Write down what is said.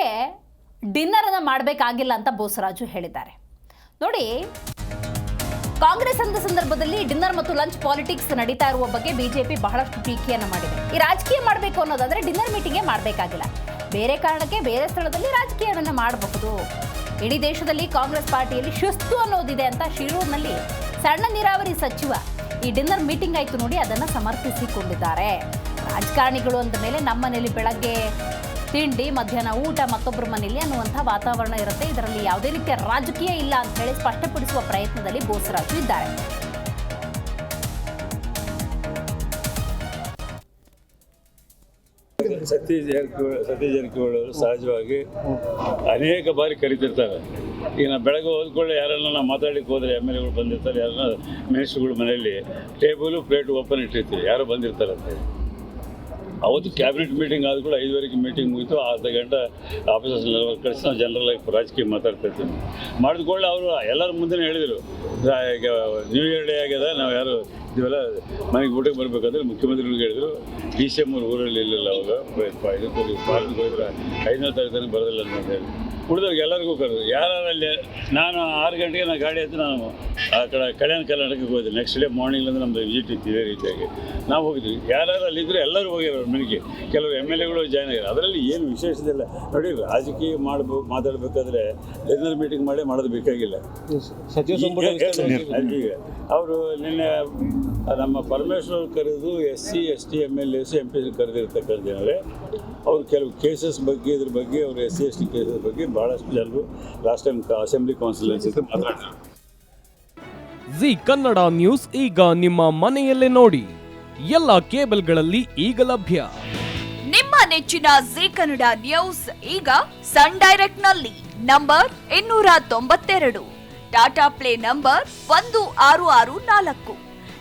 ಯಾಕೆ ಡಿನ್ನರನ್ನು ಮಾಡಬೇಕಾಗಿಲ್ಲ ಅಂತ ಬೋಸರಾಜು ಹೇಳಿದ್ದಾರೆ. ನೋಡಿ, ಕಾಂಗ್ರೆಸ್ ಅಂದ ಸಂದರ್ಭದಲ್ಲಿ ಡಿನ್ನರ್ ಮತ್ತು ಲಂಚ್ ಪಾಲಿಟಿಕ್ಸ್ ನಡೀತಾ ಇರುವ ಬಗ್ಗೆ ಬಿಜೆಪಿ ಬಹಳಷ್ಟು ಟೀಕೆಯನ್ನು ಮಾಡಿದೆ. ಈ ರಾಜಕೀಯ ಮಾಡಬೇಕು ಅನ್ನೋದಾದರೆ ಡಿನ್ನರ್ ಮೀಟಿಂಗೇ ಮಾಡಬೇಕಾಗಿಲ್ಲ. ಬೇರೆ ಕಾರಣಕ್ಕೆ ಬೇರೆ ಸ್ಥಳದಲ್ಲಿ ರಾಜಕೀಯವನ್ನು ಮಾಡಬಹುದು. ಇಡೀ ದೇಶದಲ್ಲಿ ಕಾಂಗ್ರೆಸ್ ಪಾರ್ಟಿಯಲ್ಲಿ ಶಿಸ್ತು ಅನ್ನೋದಿದೆ ಅಂತ ಶಿರೂರಿನಲ್ಲಿ ಸಣ್ಣ ನೀರಾವರಿ ಸಚಿವ ಈ ಡಿನ್ನರ್ ಮೀಟಿಂಗ್ ಆಯ್ತು ನೋಡಿ ಅದನ್ನು ಸಮರ್ಥಿಸಿಕೊಂಡಿದ್ದಾರೆ. ರಾಜಕಾರಣಿಗಳು ಅಂದ ಮೇಲೆ ನಮ್ಮ ಮನೆಯಲ್ಲಿ ಬೆಳಗ್ಗೆ ತಿಂಡಿ, ಮಧ್ಯಾಹ್ನ ಊಟ ಮತ್ತೊಬ್ಬರ ಮನೆಯಲ್ಲಿ ಅನ್ನುವಂಥ ವಾತಾವರಣ ಇರುತ್ತೆ. ಇದರಲ್ಲಿ ಯಾವುದೇ ರೀತಿಯ ರಾಜಕೀಯ ಇಲ್ಲ ಅಂತ ಹೇಳಿ ಸ್ಪಷ್ಟಪಡಿಸುವ ಪ್ರಯತ್ನದಲ್ಲಿ ಬೋಸರಾಜು ಇದ್ದಾರೆ. ಸತೀಶ್ ಜಾರಕಿಹೊಳಿ ಸತೀಶ್ ಜಾರಕಿಹೊಳಿ ಅವರು ಸಹಜವಾಗಿ ಅನೇಕ ಬಾರಿ ಕರಿತಿರ್ತಾರೆ. ಈಗ ನಾವು ಬೆಳಗ್ಗೆ ಹೋದ್ಕೊಳ್ಳಿ ಯಾರನ್ನ ನಾವು ಮಾತಾಡಲಿಕ್ಕೆ ಹೋದರೆ ಎಂ ಎಲ್ ಎಗಳು ಬಂದಿರ್ತಾರೆ ಯಾರನ್ನ ಮಿನಿಸ್ಟ್ರುಗಳು ಮನೆಯಲ್ಲಿ ಟೇಬಲು, ಪ್ಲೇಟು ಓಪನ್ ಇಟ್ಟಿರ್ತೀವಿ, ಯಾರು ಬಂದಿರ್ತಾರಂತೆ. ಅವತ್ತು ಕ್ಯಾಬಿನೆಟ್ ಮೀಟಿಂಗ್ ಆದ ಕೂಡ ಐದುವರೆಗೆ ಮೀಟಿಂಗ್ ಮುಗಿತು. ಅರ್ಧ ಗಂಟೆ ಆಫೀಸರ್ಸ್ ಕಳಿಸಿ ನಾವು ಜನರಲ್ ರಾಜಕೀಯ ಮಾತಾಡ್ತಾ ಇರ್ತೀವಿ ಮಾಡಿದ್ಕೊಳ್ಳೆ ಅವರು ಎಲ್ಲರ ಮುಂದೆ ಹೇಳಿದರು. ನ್ಯೂ ಇಯರ್ ಡೇ ಆಗ್ಯದ ನಾವು ಯಾರು ಇದೆಲ್ಲ ಮನೆಗೆ ಊಟಕ್ಕೆ ಬರಬೇಕಂದ್ರೆ ಮುಖ್ಯಮಂತ್ರಿಗಳಿಗೆ ಹೇಳಿದರು. ಡಿ ಸಿ ಎಂ ಅವರು ಊರಲ್ಲಿ ಇರಲಿಲ್ಲ ಅವಾಗ. ಐದನೇ ತಾರೀಕು ಬರೋದಿಲ್ಲ ಅಂತ ಹೇಳಿ. ಉಳಿದವ್ರಿಗೆ ಎಲ್ಲರಿಗೂ ಕರೆದು ಯಾರಲ್ಲಿ ನಾನು ಆರು ಗಂಟೆಗೆ ನಾನು ಗಾಡಿ ಹತ್ತಿ ನಾನು ಆ ಕಡೆ ಕಲ್ಯಾಣ ಕರ್ನಾಟಕಕ್ಕೆ ಹೋದೆ. ನೆಕ್ಸ್ಟ್ ಡೇ ಮಾರ್ನಿಂಗ್ ಅಂದ್ರೆ ನಮ್ಮದು ವಿಸಿಟ್ ಇತ್ತು ಇದೇ ರೀತಿಯಾಗಿ. ನಾವು ಹೋಗಿದ್ವಿ. ಯಾರ್ಯಾರು ಅಲ್ಲಿದ್ದರು ಎಲ್ಲರೂ ಹೋಗಿರೋರು ಮನೆಗೆ. ಕೆಲವರು ಎಂ ಎಲ್ ಎಗಳು ಜಾಯ್ನ್ ಆಗಿರೋ ಅದರಲ್ಲಿ ಏನು ವಿಶೇಷದಿಲ್ಲ ನೋಡಿ ರಾಜಕೀಯ ಮಾಡಬೇಕು ಮಾತಾಡಬೇಕಾದ್ರೆ ಜನರಲ್ ಮೀಟಿಂಗ್ ಮಾಡಿ ಮಾಡೋದು ಬೇಕಾಗಿಲ್ಲ. ಸಚಿವ ಸಂಪುಟ ಅವರು ನಿನ್ನೆ ನಮ್ಮ ಪರಮೇಶ್ವರ್ ಕರೆದು S C S T M L S M P ಕರೆದಿರ್ತಕ್ಕಂಥ ಜನರೇ ಅವ್ರು ಕೆಲವು ಕೇಸಸ್ ಬಗ್ಗೆ ಇದ್ರ ಬಗ್ಗೆ ಅವ್ರು S C S T cases ಬಗ್ಗೆ ಭಾಳಷ್ಟು ಜನರು ಲಾಸ್ಟ್ ಟೈಮ್ ಅಸೆಂಬ್ಲಿ ಕೌನ್ಸಿಲ್ ಮಾತಾಡ್ತಾರೆ. ಜಿ ಕನ್ನಡ ನ್ಯೂಸ್ ಈಗ ನಿಮ್ಮ ಮನೆಯಲ್ಲೇ ನೋಡಿ. ಎಲ್ಲ ಕೇಬಲ್ಗಳಲ್ಲಿ ಈಗ ಲಭ್ಯ. ನಿಮ್ಮ ನೆಚ್ಚಿನ ಜಿ ಕನ್ನಡ ನ್ಯೂಸ್ ಈಗ ಸನ್ ಡೈರೆಕ್ಟ್ನಲ್ಲಿ ನಂಬರ್ ಇನ್ನೂರ ತೊಂಬತ್ತೆರಡು. ಟಾಟಾ ಪ್ಲೇ ನಂಬರ್ ಒಂದು ಆರು ಆರು ನಾಲ್ಕು.